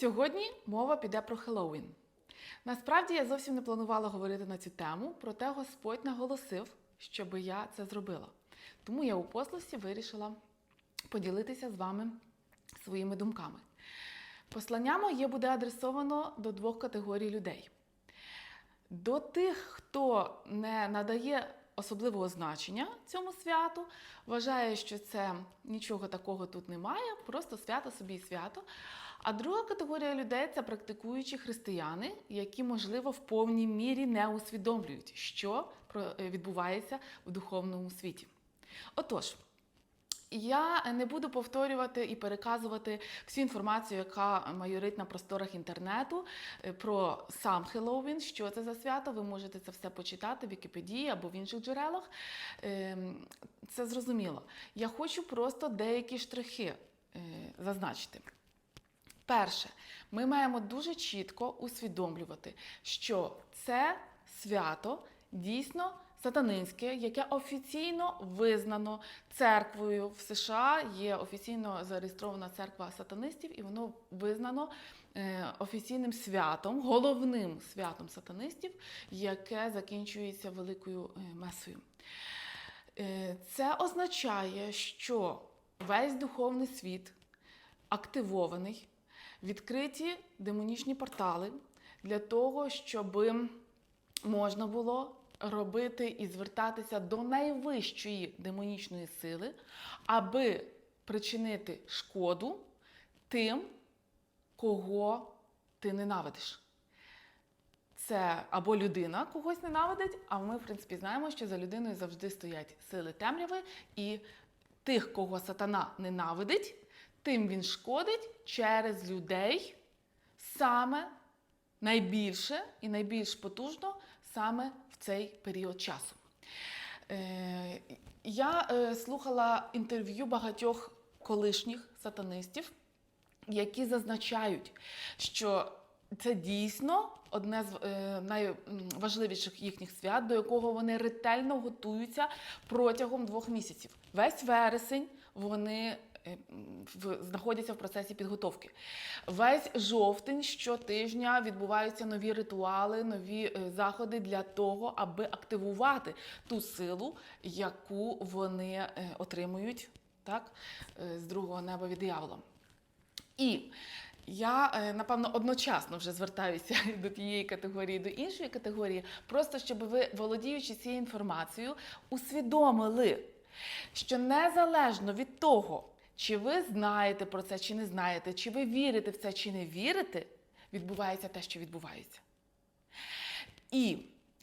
Сьогодні мова піде про Хеллоуін. Насправді я зовсім не планувала говорити на цю тему, проте Господь наголосив, щоб я це зробила. Тому я у послусті вирішила поділитися з вами своїми думками. Послання моє буде адресовано до двох категорій людей. До тих, хто не надає особливого значення цьому святу, вважає, що це нічого такого тут немає, просто свято собі і свято. А друга категорія людей це практикуючі християни, які, можливо, в повній мірі не усвідомлюють, що е, відбувається в духовному світі. Отож, я не буду повторювати і переказувати всю інформацію, яка майорить на просторах інтернету е, про сам Хеллоуін, що це за свято. Ви можете це все почитати в Вікіпедії або в інших джерелах. Ем, Це зрозуміло. Я хочу просто деякі штрихи е, зазначити. Перше, ми маємо дуже чітко усвідомлювати, що це свято дійсно сатанинське, яке офіційно визнано церквою в США. Є офіційно зареєстрована церква сатанистів, і воно визнано е, офіційним святом, головним святом сатанистів, яке закінчується великою е, месою. Е, Це означає, що весь духовний світ активований, відкриті демонічні портали для того, щоб можна було робити і звертатися до найвищої демонічної сили, аби причинити шкоду тим, кого ти ненавидиш. Це або людина когось ненавидить, а ми, в принципі, знаємо, що за людиною завжди стоять сили темряви, і тих, кого сатана ненавидить, тим він шкодить через людей саме найбільше і найбільш потужно саме в цей період часу. Е, я е, слухала інтерв'ю багатьох колишніх сатанистів, які зазначають, що це дійсно одне з е, найважливіших їхніх свят, до якого вони ретельно готуються протягом двох місяців. Весь вересень вони знаходяться в процесі підготовки. Весь жовтень щотижня відбуваються нові ритуали, нові е, заходи для того, аби активувати ту силу, яку вони е, отримують так, е, з другого неба від диявола. І я, е, напевно, одночасно вже звертаюся до тієї категорії, до іншої категорії, просто щоб ви, володіючи цією інформацією, усвідомили, що незалежно від того, чи ви знаєте про це, чи не знаєте, чи ви вірите в це, чи не вірите, відбувається те, що відбувається. І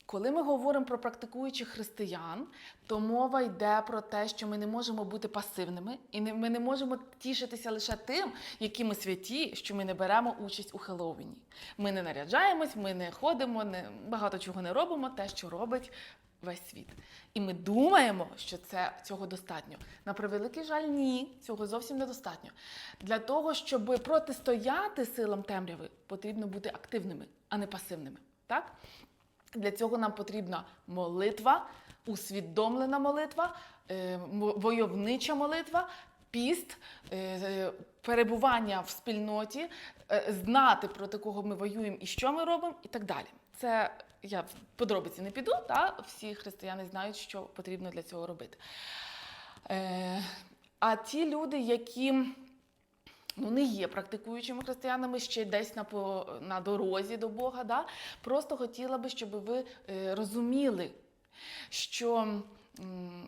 коли ми говоримо про практикуючих християн, то мова йде про те, що ми не можемо бути пасивними, і ми не можемо тішитися лише тим, які ми святі, що ми не беремо участь у Хеллоуіні. Ми не наряджаємось, ми не ходимо, не, багато чого не робимо, те, що робить весь світ. І ми думаємо, що це цього достатньо. На превеликий жаль, ні, цього зовсім недостатньо. Для того, щоб протистояти силам темряви, потрібно бути активними, а не пасивними. Так? Для цього нам потрібна молитва, усвідомлена молитва, е, войовнича молитва, піст, е, е, перебування в спільноті, е, знати проти кого ми воюємо і що ми робимо, і так далі. Це я в подробиці не піду, та всі християни знають, що потрібно для цього робити. А ті люди, які ну, не є практикуючими християнами ще десь на, по, на дорозі до Бога. Да? Просто хотіла би, щоб ви розуміли, що.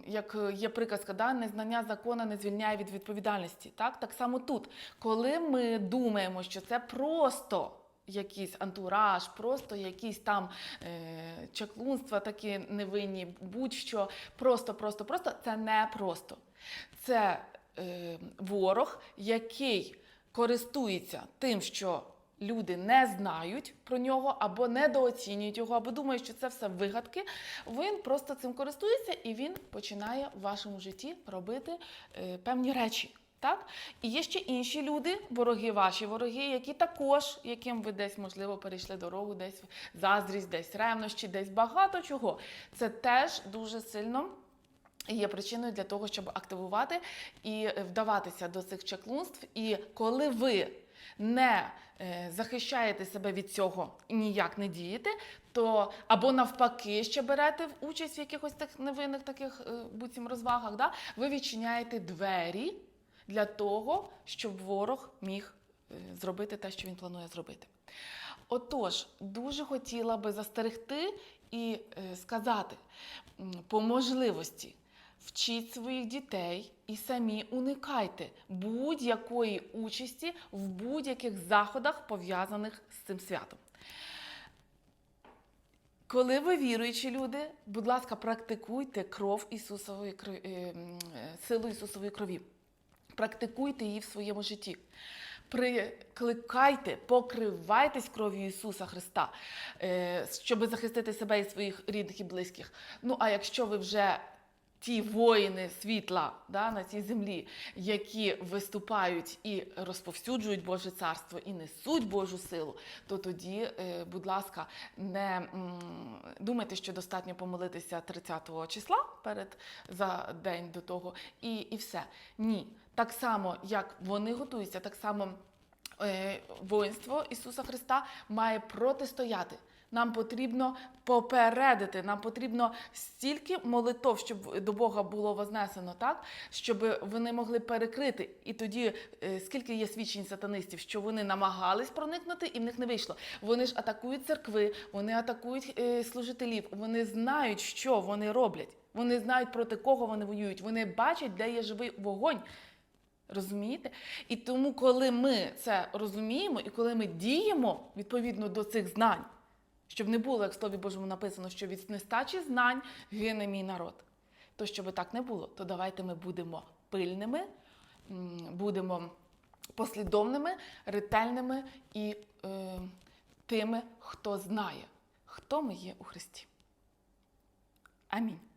Як є приказка, да, незнання закону не звільняє від відповідальності. Так? так само тут, коли ми думаємо, що це просто якийсь антураж, просто якісь там е, чаклунства такі невинні, будь-що, просто, просто, просто, це не просто. Це е, ворог, який користується тим, що люди не знають про нього або недооцінюють його, або думають, що це все вигадки. Він просто цим користується і він починає в вашому житті робити е, певні речі. Так? І є ще інші люди, вороги ваші вороги, які також, яким ви десь, можливо, перейшли дорогу, десь заздрість, десь ревнощі, десь багато чого. Це теж дуже сильно є причиною для того, щоб активувати і вдаватися до цих чаклунств. І коли ви не е, захищаєте себе від цього і ніяк не дієте, то або навпаки, ще берете участь в якихось так невинних таких е, буцім розвагах, да? ви відчиняєте двері для того, щоб ворог міг е, зробити те, що він планує зробити. Отож, дуже хотіла би застерегти і сказати по можливості. Вчіть своїх дітей і самі уникайте будь-якої участі в будь-яких заходах, пов'язаних з цим святом. Коли ви віруючі люди, будь ласка, практикуйте кров Ісусової е, е, силу Ісусової крові. Практикуйте її в своєму житті. Прикликайте, покривайтесь кров'ю Ісуса Христа, е, щоб захистити себе і своїх рідних і близьких. Ну а якщо ви вже ті воїни світла да, на цій землі, які виступають і розповсюджують Боже царство і несуть Божу силу, то тоді, е, будь ласка, не думайте, що достатньо помолитися 30-го числа перед за день до того, і, і все. Ні. Так само, як вони готуються, так само е, воїнство Ісуса Христа має протистояти. Нам потрібно попередити, нам потрібно стільки молитов, щоб до Бога було вознесено, так щоб вони могли перекрити. І тоді е, скільки є свідчень сатанистів, що вони намагались проникнути, і в них не вийшло. Вони ж атакують церкви, вони атакують е, служителів. Вони знають, що вони роблять. Вони знають проти кого вони воюють. Вони бачать, де є живий вогонь. Розумієте? І тому, коли ми це розуміємо, і коли ми діємо відповідно до цих знань, щоб не було, як в Слові Божому написано, що від нестачі знань гине мій народ. То щоб так не було, то давайте ми будемо пильними, будемо послідовними, ретельними і е, тими, хто знає, хто ми є у Христі. Амінь.